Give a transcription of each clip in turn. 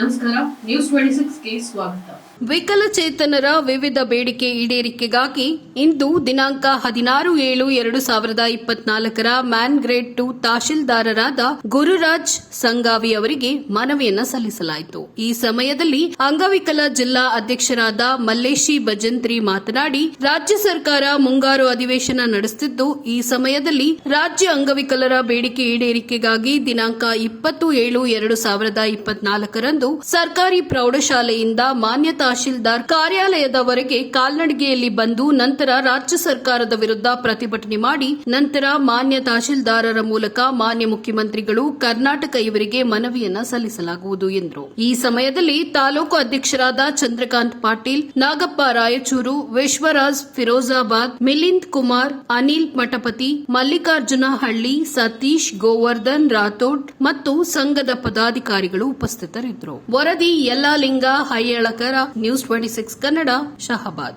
ನಮಸ್ಕಾರ news twenty ಸಿಕ್ಸ್ಗೆ ಸ್ವಾಗತ. ವಿಕಲಚೇತನರ ವಿವಿಧ ಬೇಡಿಕೆ ಈಡೇರಿಕೆಗಾಗಿ ಇಂದು ದಿನಾಂಕ ಹದಿನಾರು ಏಳು ಎರಡು ಸಾವಿರದ ಇಪ್ಪತ್ನಾಲ್ಕರ ಮ್ಯಾನ್ ಗ್ರೇಡ್ ಟು ತಹಶೀಲ್ದಾರರಾದ ಗುರುರಾಜ್ ಸಂಗಾವಿ ಅವರಿಗೆ ಮನವಿಯನ್ನ ಸಲ್ಲಿಸಲಾಯಿತು. ಈ ಸಮಯದಲ್ಲಿ ಅಂಗವಿಕಲ ಜಿಲ್ಲಾ ಅಧ್ಯಕ್ಷರಾದ ಮಲ್ಲೇಶಿ ಭಜಂತ್ರಿ ಮಾತನಾಡಿ, ರಾಜ್ಯ ಸರ್ಕಾರ ಮುಂಗಾರು ಅಧಿವೇಶನ ನಡೆಸುತ್ತಿದ್ದು ಈ ಸಮಯದಲ್ಲಿ ರಾಜ್ಯ ಅಂಗವಿಕಲರ ಬೇಡಿಕೆ ಈಡೇರಿಕೆಗಾಗಿ ದಿನಾಂಕ ಇಪ್ಪತ್ತು ಏಳು ಎರಡು ಸಾವಿರದ ಇಪ್ಪತ್ನಾಲ್ಕರಂದು ಸರ್ಕಾರಿ ಪ್ರೌಢಶಾಲೆಯಿಂದ ಮಾನ್ಯ ತಹಶೀಲ್ದಾರ್ ಕಾರ್ಯಾಲಯದವರೆಗೆ ಕಾಲ್ನಡಿಗೆಯಲ್ಲಿ ಬಂದು ನಂತರ ರಾಜ್ಯ ಸರ್ಕಾರದ ವಿರುದ್ಧ ಪ್ರತಿಭಟನೆ ಮಾಡಿ ನಂತರ ಮಾನ್ಯ ತಹಶೀಲ್ದಾರರ ಮೂಲಕ ಮಾನ್ಯ ಮುಖ್ಯಮಂತ್ರಿಗಳು ಕರ್ನಾಟಕ ಇವರಿಗೆ ಮನವಿಯನ್ನ ಸಲ್ಲಿಸಲಾಗುವುದು ಎಂದರು. ಈ ಸಮಯದಲ್ಲಿ ತಾಲೂಕು ಅಧ್ಯಕ್ಷರಾದ ಚಂದ್ರಕಾಂತ್ ಪಾಟೀಲ್, ನಾಗಪ್ಪ ರಾಯಚೂರು, ವಿಶ್ವರಾಜ್ ಫಿರೋಜಾಬಾದ್, ಮಿಲಿಂದ್ ಕುಮಾರ್, ಅನಿಲ್ ಮಠಪತಿ, ಮಲ್ಲಿಕಾರ್ಜುನ ಹಳ್ಳಿ, ಸತೀಶ್ ಗೋವರ್ಧನ್ ರಾಥೋಡ್ ಮತ್ತು ಸಂಘದ ಪದಾಧಿಕಾರಿಗಳು ಉಪಸ್ಥಿತರಿದ್ದರು. ವರದಿ Yallalinga Haiyalkar news twenty six Kannada Shahabad.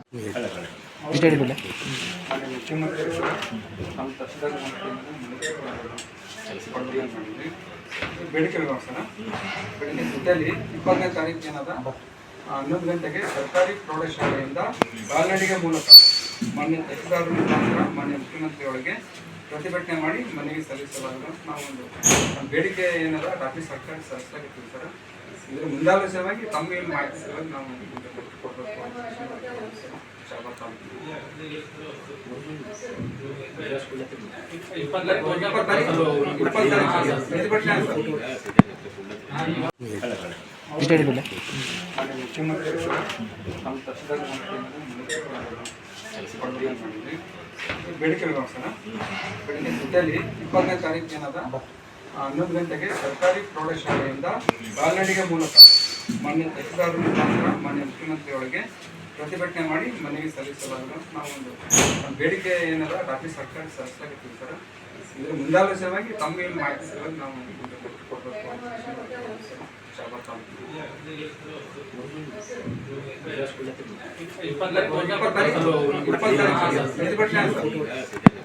ಬೇಡಿಕೆಗಳಿಗೋಸ್ಕರ ಬೆಳಿಗ್ಗೆ ಜೊತೆಯಲ್ಲಿ ಇಪ್ಪತ್ತನೇ ತಾರೀಕು ಏನದ ಹನ್ನೊಂದು ಗಂಟೆಗೆ ಸರ್ಕಾರಿ ಪ್ರೌಢಶಾಲೆಯಿಂದ ಕಾಲ್ನಡಿಗೆ ಮೂಲಕ ಮಾನ್ಯ ತಹಶೀಲ್ದಾರ್ ಮುಖಾಂತರ ಮಾನ್ಯ ಮುಖ್ಯಮಂತ್ರಿಗಳಿಗೆ ಪ್ರತಿಭಟನೆ ಮಾಡಿ ಮನವಿ ಸಲ್ಲಿಸಲಾಗಿದೆ ನಾವು ಒಂದು ಬೇಡಿಕೆ ಏನದ, ರಾಜ್ಯ ಸರ್ಕಾರ ಸಲ್ಲಿಸಲಾಗಿತ್ತು ಸರ್ ಇದರ ಮುಂದಾಲೋಚನೆಯಾಗಿ ತಮ್ಮ ಏನು ಮಾಹಿತಿ ಸಲುವಾಗಿ ನಾವು ಬೇಡಿಕೆ ಬೇಡಿಕೆಗಳಿಗೋಸ್ಕರ ಬೆಳಿಗ್ಗೆ ಜೊತೆಯಲ್ಲಿ ಇಪ್ಪತ್ತನೇ ತಾರೀಕು ಏನದ? ಹನ್ನೊಂದು ಗಂಟೆಗೆ ಸರ್ಕಾರಿ ಪ್ರೌಢಶಾಲೆಯಿಂದ ಕಾಲ್ನಡಿಗೆ ಮೂಲಕ ಮಾನ್ಯ ತಹಶೀಲ್ದಾರ್ ಮುಖಾಂತರ ಮಾನ್ಯ ಮುಖ್ಯಮಂತ್ರಿಯೊಳಗೆ ಪ್ರತಿಭಟನೆ ಮಾಡಿ ಮನೆಗೆ ಸಲ್ಲಿಸಲಾಗಿದೆ ನಾವೊಂದು ನಮ್ಮ ಬೇಡಿಕೆ ಏನದ ರಾಜ್ಯ ಸರ್ಕಾರ ಸಲ್ಲಿಸಲಾಗಿ ಸರ್ ಇದರ ಮುಂದಾಲೋಚನೆಯಾಗಿ ತಮ್ಮ ಏನು ಮಾಹಿತಿ ಸಲುವಾಗಿ ನಾವು ಇಪ್ಪತ್ತಾರೀಕು ಇಪ್ಪತ್ತಾರೀಕು ಕೊಡಬೇಕು